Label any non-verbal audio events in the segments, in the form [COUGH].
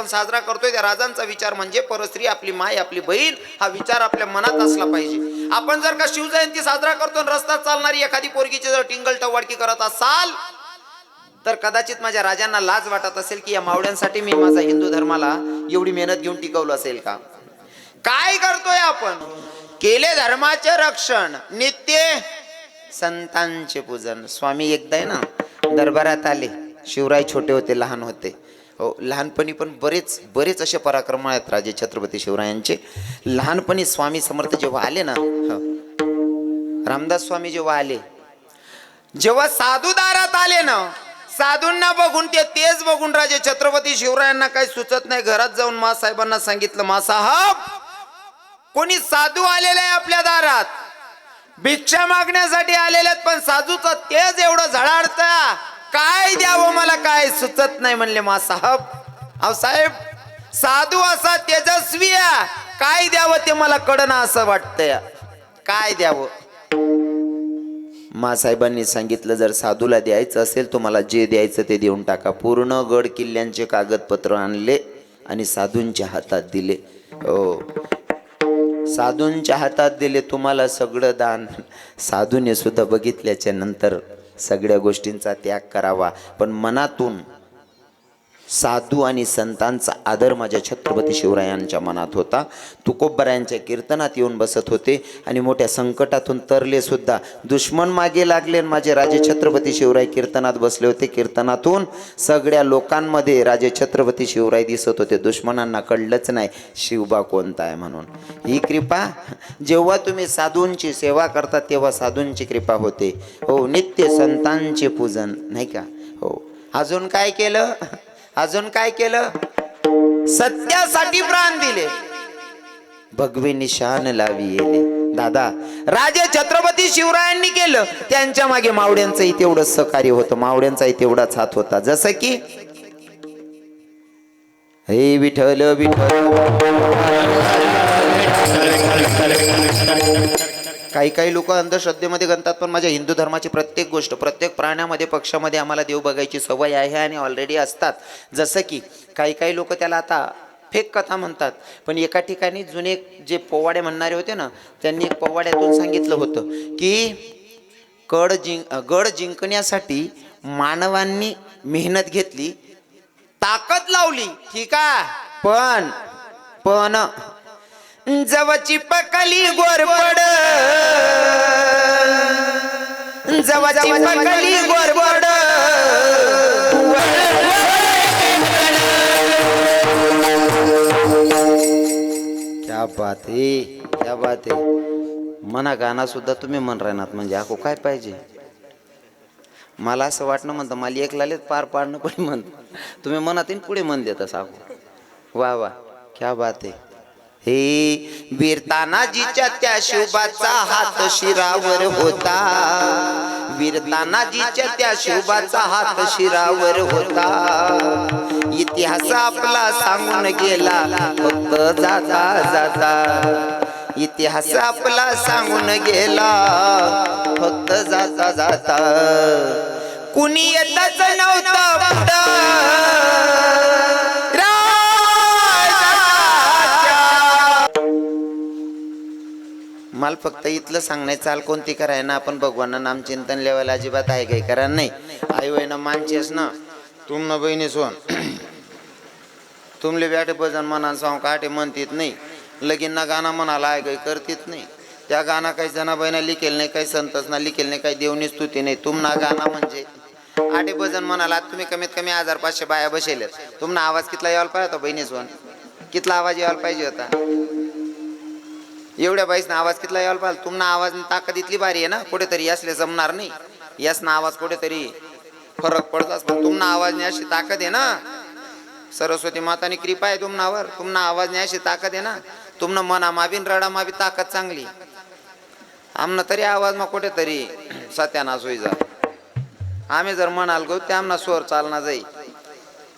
आपण साजरा करतोय त्या राजांचा विचार म्हणजे परस्त्री आपली माय आपली बहीण हा विचार आपल्या मनात असला पाहिजे. आपण जर का शिवजयंती साजरा करतो रस्ता चालणारी एखादी पोरगीची जर टिंगल टवाडकी करत असाल तर कदाचित माझ्या राजांना लाज वाटत असेल की या मावळ्यांसाठी मी माझा हिंदू धर्माला एवढी मेहनत घेऊन टिकवलं असेल का? काय करतोय आपण? केले धर्माचे रक्षण नित्य संतांचे पूजन. स्वामी एकदा आहे ना दरबारात आले. शिवराय छोटे होते लहान होते. हो लहानपणी पण बरेच बरेच असे पराक्रम आहेत राजे छत्रपती शिवरायांचे. लहानपणी स्वामी समर्थ जेव्हा आले ना रामदास स्वामी जेव्हा आले जेव्हा साधू दारात आले ना साधूंना बघून ते तेच बघून राजे छत्रपती शिवरायांना काही सुचत नाही. घरात जाऊन मा साहेबांना सांगितलं मासाहेब कोणी साधू आलेले आहे आपल्या दारात. भिक्षा मागण्यासाठी आलेले आहेत पण साधूचा तेज एवढं झळाडत काय द्यावं मला काय सुचत नाही म्हणले मा साहब. अहो साहेब साधू असा तेजस्वी काय द्यावं ते मला कडणं असं वाटतंय. काय द्यावं? मासाहेबांनी सांगितलं जर साधूला द्यायचं असेल तुम्हाला जे द्यायचं ते देऊन टाका. पूर्ण गड किल्ल्यांचे कागदपत्र आणले आणि साधूंच्या हातात दिले. हो. साधूंच्या हातात दिले तुम्हाला सगळं दान. साधूने सुद्धा बघितल्याच्या नंतर सगळ्या गोष्टींचा त्याग करावा. पण मनातून साधू आणि संतांचा आदर माझ्या छत्रपती शिवरायांच्या मनात होता. तुकोबरायांच्या कीर्तनात येऊन बसत होते आणि मोठ्या संकटातून तरले सुद्धा. दुश्मन मागे लागले आणि माझे राजे छत्रपती शिवराय कीर्तनात बसले होते. कीर्तनातून सगळ्या लोकांमध्ये राजे छत्रपती शिवराय दिसत होते. दुश्मनांना कळलंच नाही शिवबा कोणता आहे? म्हणून. ही कृपा जेव्हा तुम्ही साधूंची सेवा करता तेव्हा साधूंची कृपा होते. हो नित्य संतांचे पूजन नाही का? हो. अजून काय केलं? अजून काय केलं? सत्यासाठी प्राण दिले. भगवे निशान लावी येले दादा राजे छत्रपती शिवरायांनी केलं. त्यांच्या मागे मावड्यांचंही तेवढं सहकार्य होतं. मावड्यांचाही तेवढाच हात होता. जसं की हे विठल विठल काही काही लोक अंधश्रद्धेमध्ये गणतात पण माझ्या हिंदू धर्माची प्रत्येक गोष्ट प्रत्येक प्राण्यामध्ये पक्षामध्ये आम्हाला देव बघायची सवय आहे आणि ऑलरेडी असतात. जसं की काही काही लोक त्याला आता फेक कथा म्हणतात पण एका ठिकाणी जुने जे पोवाडे म्हणणारे होते ना त्यांनी एक पोवाड्यातून सांगितलं होतं की कड जिंक गड जिंकण्यासाठी मानवांनी मेहनत घेतली ताकद लावली ठीक आहे? पण पण जवची पकली गोरपड जवची पकली गोरपड क्या बात आहे क्या बात आहे मना गाणं सुद्धा तुम्ही म्हण राहणार म्हणजे आको काय पाहिजे? मला असं वाटणं म्हणतं मला एक लालेत पार पाडणं पण म्हण तुम्ही मनात पुढे मन देता साको वा वा. क्या बात आहे हे वीर तानाजीच्या त्या शिवबाचा हात शिरावर होता. वीर तानाजीच्या त्या शिवबाचा हात शिरावर होता. इतिहास आपला सांगून गेला फक्त जाता जाता. इतिहास आपला सांगून गेला फक्त जाता जाता. कुणी येतच नव्हतं मला फक्त इथलं सांगण्याचं चाल कोणती कराय ना आपण भगवान नाम चिंतन लेवायला अजिबात आहे काही करा नाही. आई वय ना मानचेस ना तुम ना बहिणी सोन. [CLEARS THROAT] तुमले बॅटे भजन म्हणा सांग काटे म्हणतीत नाही. लगीन ना गाणं म्हणाला आहे काही करतीत नाही. त्या गाणं काही जणा बहिणा लिखेल नाही काही संतच ना लिखेल नाही काही देवनी स्तुती नाही. तुम ना गाणं म्हणजे आटे भजन म्हणाला तुम्ही कमीत कमी हजार पाचशे बाया बसेल तुमना आवाज कितला यायला पाहिजे होता बहिणी सोन? कितला आवाज यायला पाहिजे होता? एवढ्या बाईसना आवाज कितला यायला पाहिजे? तुमना आवाज ताकद इतली भारी आहे ना कुठेतरी असले जमणार नाही. यासना आवाज कुठेतरी फरक पडताच पण तुमना आवाज अशी ताकद आहे ना. सरस्वती मातानी कृपा आहे तुमनावर. तुमना आवाज अशी ताकद आहे ना. तुमनं मना माबीन रडा माबी ताकद चांगली. आमना तरी आवाज मग कुठेतरी सत्यानाश होई जा. आम्ही जर म्हणाल गो ते आमना स्वर चालना जाई.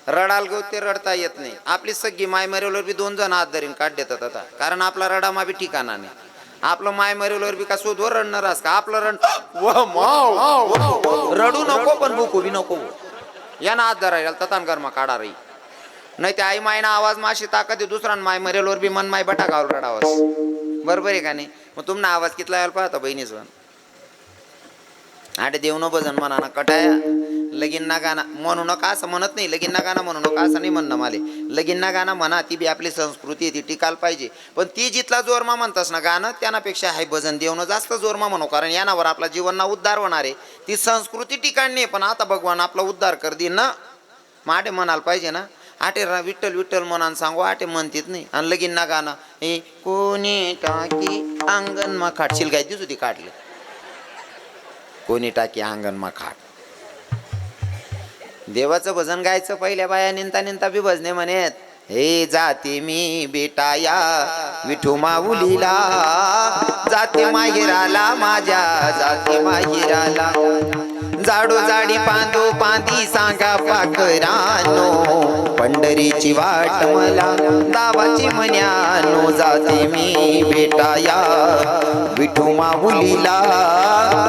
रडाल गो ते रडता येत नाही. आपली सगळी माय मरेवल्यावर बी दोन जण हात धरीन काढ देतात आता. कारण आपला रडा मा बी ठिकाणा नाही. आपलं माय मरेवल्यावर बी का शोधवर रडणार का? आपलं माव. रडू नको पण भुकू बी नको. या ना हात धरायला ततान कर्मा काढा रही. नाही ते आई मायना आवाज माशी ताकद दुसरा माय मरेलवर बी मन माय बटाकावर रडावास बरोबर आहे का नाही? मग तुमना आवाज कितला यायला पाहता बहिणीच? आटे देव न भजन म्हणा ना कटाया. लगीन ना गाणं म्हणू नका असं म्हणत नाही लगीन ना गाणं म्हणू नका असं नाही म्हणणं माले. लगीन ना गाणं म्हणा ती बी आपली संस्कृती ती टिकाल पाहिजे. पण ती जितला जोरमा म्हणतास ना गाणं त्यानापेक्षा हाय भजन देवनं जास्त जोरमा म्हणू कारण यानावर आपला जीवनना उद्धार होणार आहे. ती संस्कृती टिकाण नाही पण आता भगवान आपला उद्धार कर दे ना? मग आटे म्हणायला पाहिजे ना? आटे रा विठ्ठल विठ्ठल म्हणान सांगू आटे म्हणतीत नाही. आणि लगीन ना गाणं हे कोणी टाकी अंगण मा खाटशील काय? दिसू ती काढली. कोणी टाकी अंगणमा खाट. देवाचं भजन गायचं पहिल्या बाया निंता निंता बी भजने म्हणेत हे जाते मी बेटाया विठू माऊलीला जाते माहिराला माझ्या जाते माहिराला. जाडो जाडी पांदो पांदी सांगा पाकरानो पंढरीची वाट मला दावाची म्हण्यानो जाते मी बेटाया विठू माऊलीला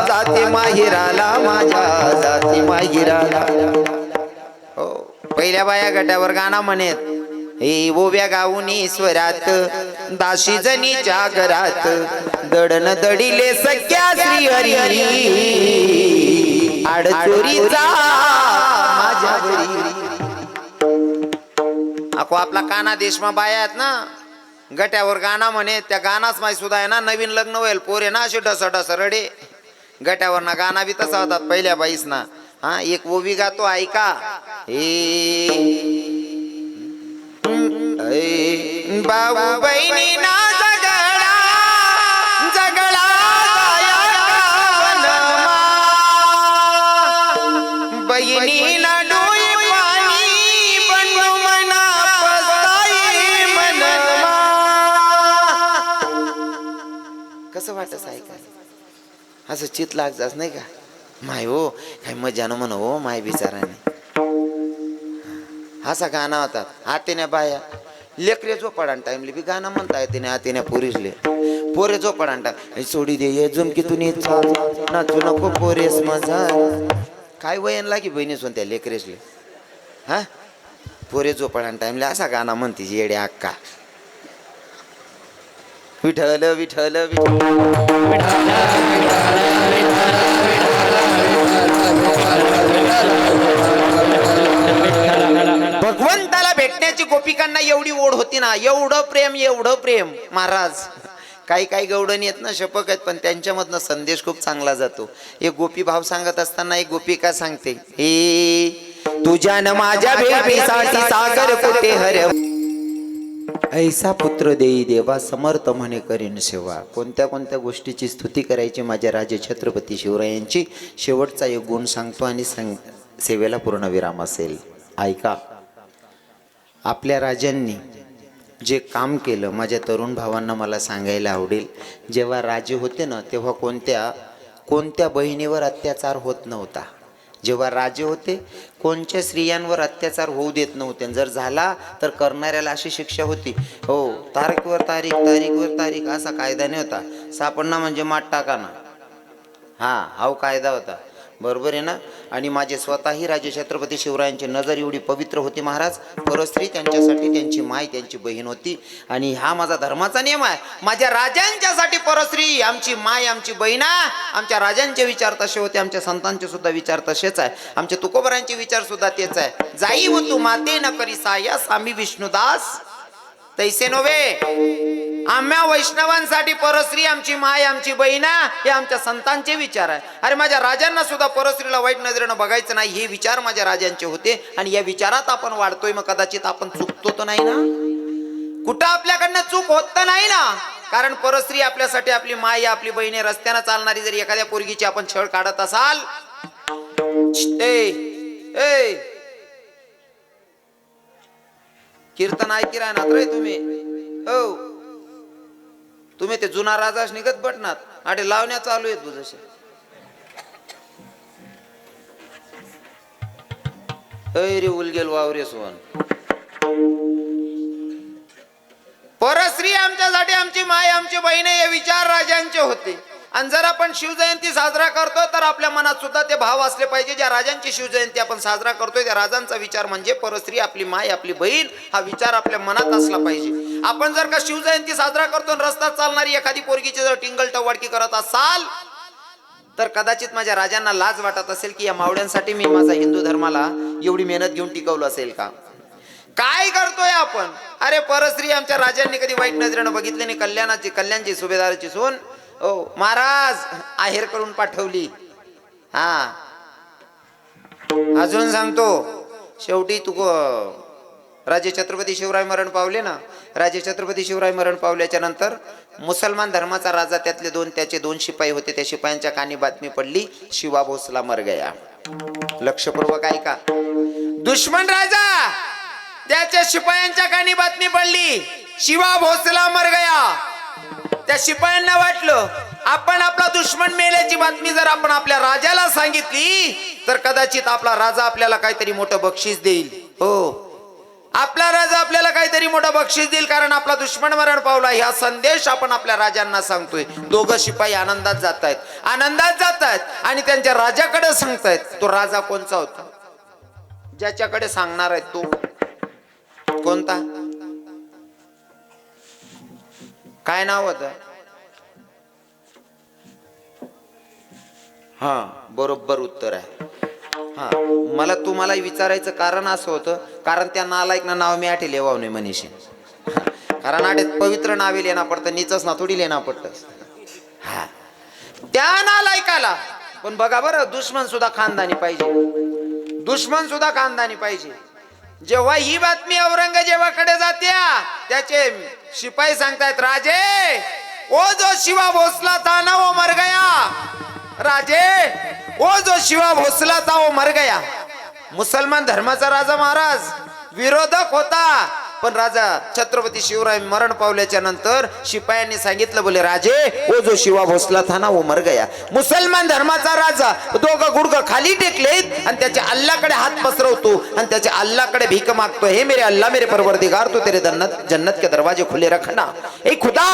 जाते माहिराला माझ्या जाते माहिराला. हो पहिल्या बाया गटावर गाणं म्हणेत हे ओव्या गाऊनी स्वरात दाशी जनीच्या घरात दडन दडिले सख्या श्री हरी. आडचोरीचा माझ्या घरी अको आपला काना देशमा बाया आहेत ना गट्यावर गाणं म्हणे त्या गाणाच माही सुद्धा आहे ना नवीन लग्न होईल पोरे ना असे डस डस रडे. गट्यावर ना गाणं बी तसा होतात पहिल्या बाईस ना हा एक ओवी गातो ऐका. ए भाऊ बहिणी ना कसं आहे का? असं चित लागजाच नाही का? माय हो काय मजानं म्हण हो माय बिचाराने. असा गाणं होतात हातीने बाया. लेकरे झोपाडान टाइमले बी गाणं म्हणता येते ना आतेने पोरीसले. पोरे झोपाडान टाइम सोडी दे ये झुमकी तुनी नाचू नको पोरेस मजा काय वयन लागी बहिणी सोन त्या लेकरेसले. हा? पोरे झोपाडान टाइमले असा गाणं म्हणते येडे अक्का. विठल विठल विठल भगवंताला भेटण्याची गोपिकांना एवढी ओढ होती ना एवढं प्रेम एवढं प्रेम. महाराज काही काही गवडण येत ना शपक आहेत पण त्यांच्यामधनं संदेश खूप चांगला जातो. एक गोपी भाव सांगत असताना एक गोपिका सांगते हे तुझ्या न माझ्या भेटीसाठी सागर कुठे हरव? ऐसा पुत्र देई देवा समर्थ म्हणे करीन सेवा. कोणत्या कोणत्या गोष्टीची स्तुती करायची माझ्या राजे छत्रपती शिवरायांची? शेवटचा एक गुण सांगतो आणि सांग सेवेला पूर्ण विराम असेल. ऐका. आपल्या राजांनी जे काम केलं माझ्या तरुण भावांना मला सांगायला आवडेल. जेव्हा राजे होते ना तेव्हा कोणत्या कोणत्या बहिणीवर अत्याचार होत नव्हता. जेव्हा राजे होते कोणच्या स्त्रियांवर अत्याचार होऊ देत नव्हते. आणि जर झाला तर करणाऱ्याला अशी शिक्षा होती. हो तारीखवर तारीख तारीखवर तारीख असा कायदा नाही होता सापडणं म्हणजे माठ टाकाना हा हा कायदा होता. बरोबर आहे ना? आणि माझे स्वतःही राजे छत्रपती शिवरायांची नजर एवढी पवित्र होती महाराज. परस्त्री त्यांच्यासाठी त्यांची माय त्यांची बहीण होती. आणि हा माझा धर्माचा नियम आहे. माझ्या राजांच्यासाठी परस्त्री आमची माय आमची बहीण आहे. आमच्या राजांचे विचार तसे होते आमच्या संतांचे सुद्धा विचार तसेच आहे. आमच्या तुकोबरांचे विचार सुद्धा तेच आहे. जाई व तू माते न करी सा या स्वामी विष्णुदास. तैसे नव्हे. आम्हा वैष्णवांसाठी परस्त्री आमची माय आमची बहीण आहे, हे आमच्या संतांचे विचार आहे. अरे माझ्या राजांना सुद्धा परस्त्रीला वाईट नजरेनं बघायचं नाही हे विचार माझ्या राजांचे होते. आणि या विचारात आपण वाढतोय मग कदाचित आपण चुकतो तर नाही ना? कुठं आपल्याकडनं चूक होत तर नाही ना? कारण परस्त्री आपल्यासाठी आपली माय आपली बहीण रस्त्यानं चालणारी जर एखाद्या पोरगीची आपण छळ काढत असाल. ए कीर्तन ऐकी राहणार तुम्ही? हो. तुम्ही ते जुना राजाच निघत बटनात आणि लावण्या चालू आहेत तुझ्याशी. रे उलगेल वावरे सोन परस्त्री आमच्यासाठी आमची माय आमची बहीण हे विचार राजांचे होते. आणि जर आपण शिवजयंती साजरा करतो तर आपल्या मनात सुद्धा ते भाव असले पाहिजे. ज्या राजांची शिवजयंती आपण साजरा करतोय त्या राजांचा विचार म्हणजे परस्त्री आपली माय आपली बहीण हा विचार आपल्या मनात असला पाहिजे. आपण जर का शिवजयंती साजरा करतो रस्ता रस्त्यात चालणारी एखादी पोरगीची जर टिंगल टवाडकी करत असाल तर कदाचित माझ्या राजांना लाज वाटत असेल की या मावड्यांसाठी मी माझा हिंदू धर्माला एवढी मेहनत घेऊन टिकवलं असेल का? काय करतोय आपण? अरे परस्त्री आमच्या राजांनी कधी वाईट नजरेनं बघितले नाही. कल्याणाची कल्याणची सुभेदाराची सून. ओ महाराज आहेर करून पाठवली. हा. अजून सांगतो. शेवटी तू राजे छत्रपती शिवराय मरण पावले ना राजे छत्रपती शिवराय मरण पावल्याच्या नंतर मुसलमान धर्माचा राजा त्यातले दोन त्याचे दोन शिपाई होते. त्या शिपायांच्या कानी बातमी पडली शिवा भोसला मर गया. लक्षपूर्वक ऐका. दुश्मन राजा! त्याच्या शिपायांच्या कानी बातमी पडली शिवा भोसला मर गया. त्या शिपायांना वाटलं आपण आपला दुश्मन मेल्याची बातमी जर आपण आपल्या राजाला सांगितली तर कदाचित आपला राजा आपल्याला काहीतरी मोठं बक्षीस देईल. हो. आपला राजा आपल्याला काहीतरी मोठा बक्षीस देईल कारण आपला दुश्मन मरण पावला. हा संदेश आपण आपल्या राजांना सांगतोय. दोघं शिपाई आनंदात जात आहेत आनंदात जात आहेत आणि त्यांच्या राजाकडे सांगतायत. तो राजा कोणचा होता? ज्याच्याकडे सांगणार आहे तो. कोणता? काय नाव होत? हा बरोबर उत्तर आहे. हा मला तुम्हाला विचारायचं कारण असं होतं कारण त्या नालायकनं नाव मी आठे लेवाव नाही मनीषी. कारण आठे पवित्र नावे लिहिणं पडतं नीचच ना थोडी लिहिणं पडतं. हा. त्या नालायकाला पण बघा बरं दुश्मन सुद्धा खानदानी पाहिजे. दुश्मन सुद्धा खानदानी पाहिजे. जेव्हा ही बातमी औरंगजेबाकडे जात्या त्याचे शिपाई सांगतायत राजे ओ जो शिवा भोसला था ना वो मर गया. राजे ओ जो शिवा भोसला था वो मर गया। मुसलमान धर्माचा राजा महाराज विरोधक होता। पण राजा छत्रपती शिवराय मरण पावल्याच्या नंतर शिपायांनी सांगितलं बोले राजे ओ जो शिवा भोसला था ना वो मर गया. मुसलमान धर्माचा राजा दोघं गुडघं खाली टेकलेत आणि त्याच्या अल्लाकडे हात पसरवतो आणि त्याच्या अल्लाकडे भीक मागतो. हे मेरे अल्लाह मेरे परवरदिगार तू तेरे जन्नत जन्नत के दरवाजे खुले रखना. ए खुदा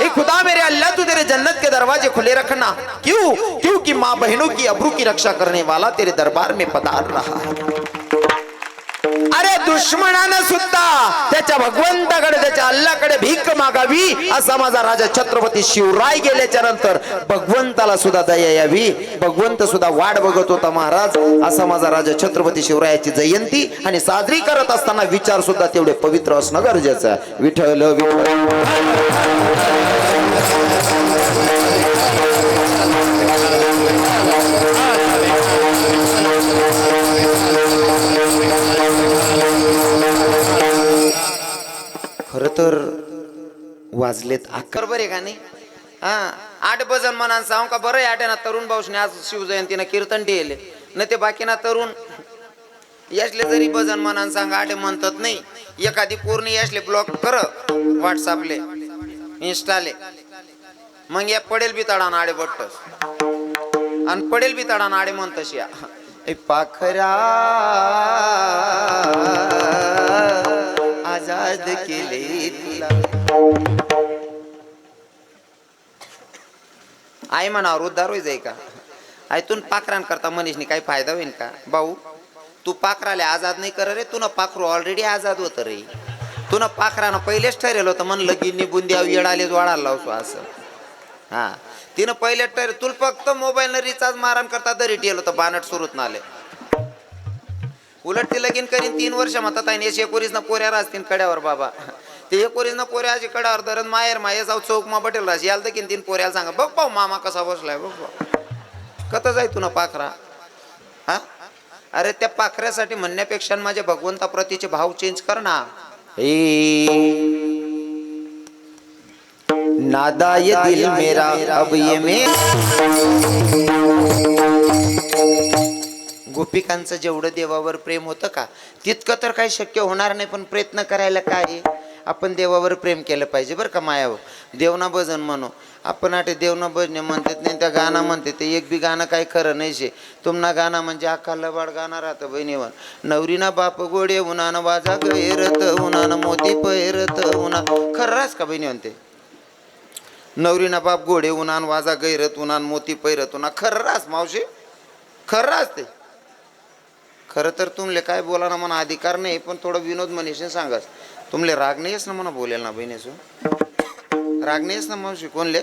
ए खुदा मेरे अल्लाह तू तेरे जन्नत के दरवाजे खुले रखना. क्यों? क्योंकि माँ बहनों की अबरू की रक्षा करने वाला तेरे दरबार में पधार रहा है। अरे दुश्मनानं सुद्धा त्याच्या भगवंताकडे त्याच्या अल्लाकडे भीक मागावी असा माझा राजा छत्रपती शिवराय गेल्याच्यानंतर भगवंताला सुद्धा दया यावी. भगवंत सुद्धा वाट बघत होता महाराज. असा माझा राजा छत्रपती शिवरायाची जयंती आणि साजरी करत असताना विचार सुद्धा तेवढे पवित्र असणं गरजेचं आहे. विठ्ठल विठ्ठल. तर वाजलेत अकरा बरे का नाही? हा आठ भजन मनान सांग का? बरं आठ ना तरुण भाऊशने आज शिवजयंतीनं कीर्तन ठेवले. न ते बाकीना तरुण यशले जरी भजन मनान सांग आठ म्हणतात नाही. एखादी पूर्ण यशले ब्लॉक कर व्हॉट्सअपले इन्स्टाले मग या पडेल बी तडा आडे बट्ट. आणि पडेल बी तडा आडे म्हणतस या पाखरा. आजाद केले तुला. आई म्हणा उद्धार होई जाई का? आयतून पाखरान करता मनीषनी काही फायदा होईल का? भाऊ तू पाखराले आजाद नाही कर रे तुला पाखरू ऑलरेडी आजाद होत रे. तुला पाखरानं पहिलेच ठरेल होतं की लगीन बुंदी येडाले वाढायला लावतो असं. हा. तिनं पहिले ठरेल तुला फक्त मोबाईल रिचार्ज मारण करता दरी ठेल होतं बानट सुरूत नाले. उलट ती लगीन करीन तीन वर्ष म्हणतात आणि एस एकोरीस ना पोऱ्या असतील कड्यावर बाबा. ते एकोरीस ना पोऱ्या अशी कड्यावर धरण माहेर माये जाऊ चौक मा बटेल राज याल तर तीन पोऱ्याला सांगा. बघ पाहू मामा कसा बसलाय बघ पाहू. कत जाय तू ना पाखरा? हा? अरे त्या पाखऱ्यासाठी म्हणण्यापेक्षा माझ्या भगवंता प्रतीचे भाव चेंज कर ना. नादा ये दिल मेरा अब ये मेरा. गोपिकांचं जेवढं देवावर प्रेम होतं का तितकं तर काही शक्य होणार नाही पण प्रयत्न करायला काय? आपण देवावर प्रेम केलं पाहिजे बरं का मायावर देवना भजन म्हणू. आपण आटे देवना भजने म्हणतात नाही त्या गाणं म्हणते ते एक बी गाणं काही खरं नाही शे. तुम्हाला गाणं म्हणजे अख्खा लबाड गाणं राहतं बहिणीवर नवरीना बाप गोडे उन्हानं वाजा गैरत उन्हानं मोती पैरत उन्हा खरं रास का बहिणी म्हणते नवरीना बाप गोडे उन्हान वाजा गैरत उन्हान मोती पैरत उन्हा खरं रास मावशी? खरं रास ते? खरं तर तुमले काय बोला ना म्हणा अधिकार नाही पण थोडं विनोद मनीषने सांगास तुमले राग नाहीस ना म्हणा बोलेल ना बहिणीसू? राग नाहीस ना मावशी कोणले?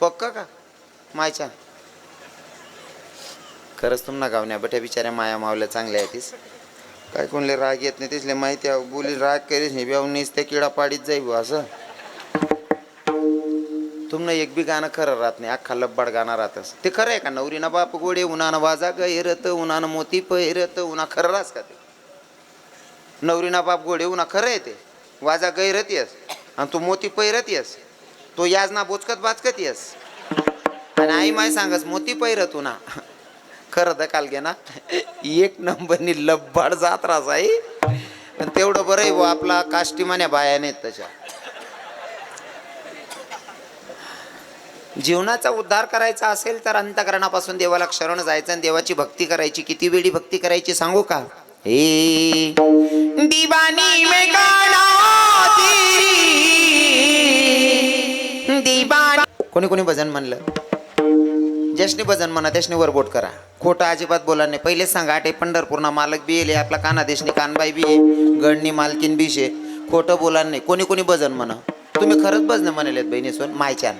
पक्का का? मायच्या? खरंच तुम ना गावण्या बट्या बिचाऱ्या माया मावल्या चांगल्या आहे तीस काय कोणले राग येत नाही तिथले माहिती आहे बोली राग करीस नाही ब्यावनीस त्या किडा पाडीत जाई बुवा असं? तुमनं एक बी गाणं खरं राहत नाही अख्खा लब्बाड गाणं राहतस ते खरं आहे का? नवरीना बाप गोडे उन्हानं वाजा गैरत उन्हानं मोती पहिरत उन्हा खरं राहस का ते? नवरीना बाप गोडे उन्हा खरं आहे ते? वाजा गैरत येस आणि तू मोती पहिरत येस तो याजना बोचकत बाचकत येस आणि आई माय सांगस मोती पहिरत उन्हा खरं दकाल घे ना? एक नंबरनी लब्बाड जात राहस आई। पण तेवढं बरं आहे आपला काष्टीमान्या बाया नाहीत त्याच्या। जीवनाचा उद्धार करायचा असेल तर अंतकरणापासून देवाला शरण जायचं आणि देवाची भक्ती करायची. किती वेळी भक्ती करायची सांगू का? हे दिवानी में गाना तेरी दिवानी. कोणी कोणी भजन म्हणलं? ज्याशनी भजन म्हणा त्याशनी वरबोट करा. खोटं अजिबात बोला नाही. पहिलेच सांगा आटे पंढरपूरना मालक बी येले आपला कानादेशनी कानबाई बी आहे गडणी मालकीन बी शे खोटं बोला नाही. कोणी कोणी भजन म्हणा. तुम्ही खरंच भजन म्हणलेत बहिणी सोन मायच्यान.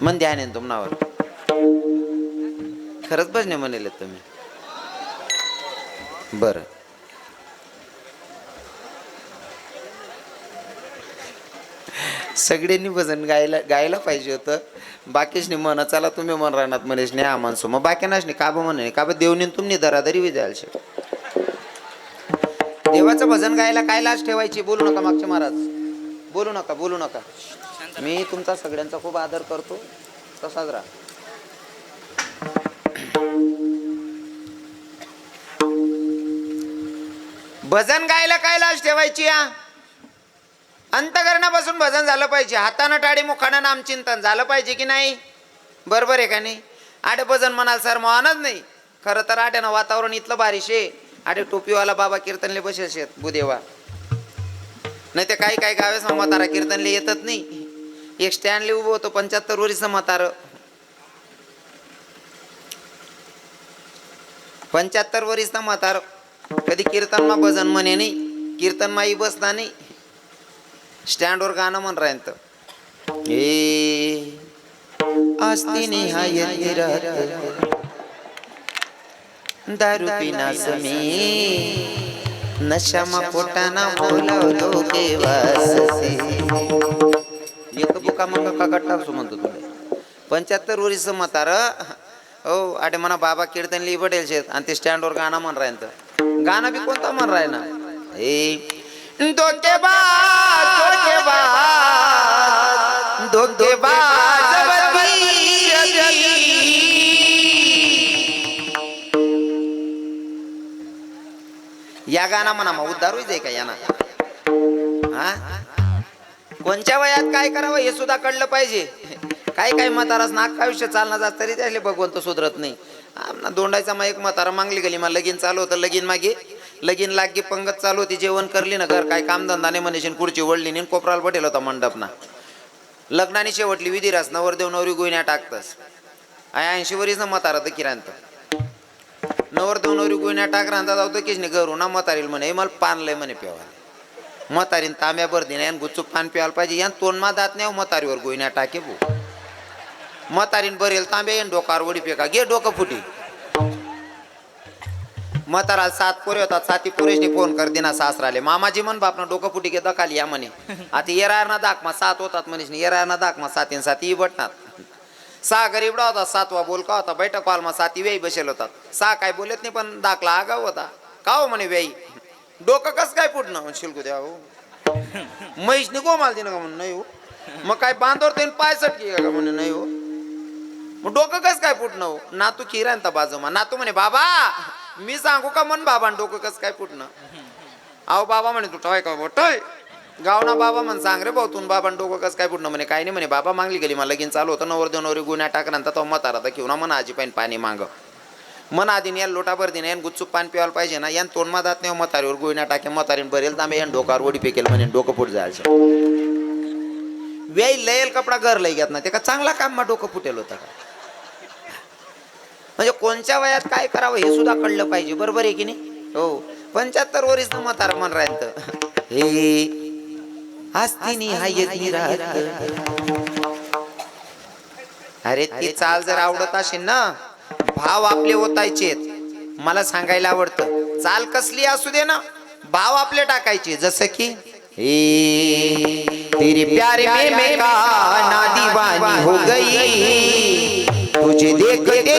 मन ध्यान आहे तुम्हावर खरंच भजने म्हणले तुम्ही. बरं. सगळ्यांनी भजन गायला गायला पाहिजे होतं. बाकीशनी म्हण चला तुम्ही मन राहणार मनेश नाही हा माणसो मग नाही नाशनी काब म्हणे काबा देवनी तुम्ही दरादरी विजायला शे. देवाचं भजन गायला काय लाज ठेवायची? बोलू नका मागचे महाराज. बोलू नका बोलू नका. मी तुमचा सगळ्यांचा खूप आदर करतो. तसाच राहा. भजन गायला काय लाज ठेवायची या अंतकरणापासून भजन झालं पाहिजे. हातानं टाळी मुखानं नामचिंतन झालं पाहिजे की नाही? बरोबर आहे का नाही? आडे भजन म्हणाल सर मानच नाही. खरं तर आड्यानं वातावरण इथलं बारिश आहे. आडे टोपीवाला बाबा कीर्तनले बसेल शेत बुदेवा. नाही ते काही काही गावेस म्हातारा कीर्तनले येतच नाही. एक स्टँडले उभं होतो पंच्याहत्तर वरीचं म्हातारं पंच्याहत्तर वरीचं म्हातार कधी कीर्तनमा भजन म्हणे नाही कीर्तन माई बसता नाही. स्टँडवर गाणं म्हण राहत ए आस्ती निहायती रात दारू पिना समी. नशामा पोटाना बोलावतो केवासे एक बुका मग का गट्टा म्हणतो तुला. पंच्याहत्तर वरीचं म्हातार हो अटे म्हणा बाबा कीर्तन लिहि पडेल शेत आणि ते स्टँडवर गाणं म्हण तर. गाणं बी कोणता म्हण राही ना ए धोकेबाज धोकेबाज धोकेबाज या गाना म्हणा मग उद्धार होईल का याना? हा? कोणत्या वयात काय करावं हे सुद्धा कळलं पाहिजे. काय काय म्हातारास नाक आयुष्य चालणार जात तरी त्याले भगवंत सुधरत नाही. आमना दोंडायचा मग एक म्हातारा मागली गेली मग लगीन चालू होतं लगीन मागे. लगीन लागे पंगत चालू होती जेवण करली ना घर काय कामधंदा नाही म्हणेशीन खुर्ची वडली नाही कोपराला पटेल होता मंडपना. लग्नाने शेवटली विधिरास नवरदेव नवरी गोयन्या टाकतस. आय ऐंशी वरीच ना म्हातारा तर किरांत नवरदेव नवरी गोयन्या टाक जाऊ तर किस नाही घरू ना म्हातारील म्हणे "हे मला पानलंय म्हणे पेवायला म्हातारीन तांब्या भरती नाही आणि पान प्यायला पाहिजे. यान तोंडमा दात नाही म्हातारीवर गोयन्या टाके भो. म्हातारीन बरेल तांब्या येईन डोकार वडी फेका. घे डोकं फुटी. म्हाताराला सात पोरे होतात साती पोरेशनी फोन कर दिना सासराले. मामाजी म्हण बापनं डोकं फुटी घे दखाली या म्हणे. आता येरायर ना दाख मा सात होतात म्हणेस येरायर ना दाख मा सातीन साती बटणार सहा गरीबडा होता सातवा बोलका होता? बैठक कॉल साती वेई बसेल होतात. सहा काय बोलत नाही पण दाखला आगाव होता. का हो म्हणे वेई डोकं कस काय फुटणं शिल्कू द्या हो. म्हैसनी गोमाल दिनं का म्हणून? नाही हो. मग काय बांधवर ते पाय सटकी का म्हणे नाही हो. मग डोकं कस काय फुटणं हो नातू खिरांता बाजू मा नातू म्हणे बाबा मी सांगू का म्हण बाबा डोकं कस काय फुटणं अहो बाबा म्हणे तू टॉय का टॉय. गावना बाबा म्हण सांग रे भाऊ तू बाबा डोकं कसं काय फुटणं म्हणे काय नाही म्हणे बाबा मागली गेली मला लगीन चालू होतं नवर दोन नवरी गुन्हा टाकणार तो म्हातारा तर घेऊन म्हणा आजी पाणी माग. मन आधी लोटा लोटाभर दिन यान गुच्चूक पान प्यायला पाहिजे ना. यान तोंडमा जात नाही म्हातारीवर गोयना टाके म्हातारीन भरेल तांबे यान डोकावर ओढी फेकेल म्हणे डोकं फुट जायचं. वेळ लयेल कपडा घर लय घेत ना. ते का चांगला काम मा डोकं फुटेल होता का? म्हणजे कोणत्या वयात काय करावं हे सुद्धा कळलं पाहिजे. बरोबर आहे की नाही? हो. पंच्याहत्तर वरीस म्हातार मन राहत हे आस्तिनी हा यज्ञी राहत. अरे ती चाल जर आवडत असेल ना भाव आपले होतायचे मला सांगायला आवडतं. चाल कसली असू दे ना. भाव आपले टाकायचे. जसं की तेरे प्यारे में मैं का ना दीवानी हो गई. तुझे देख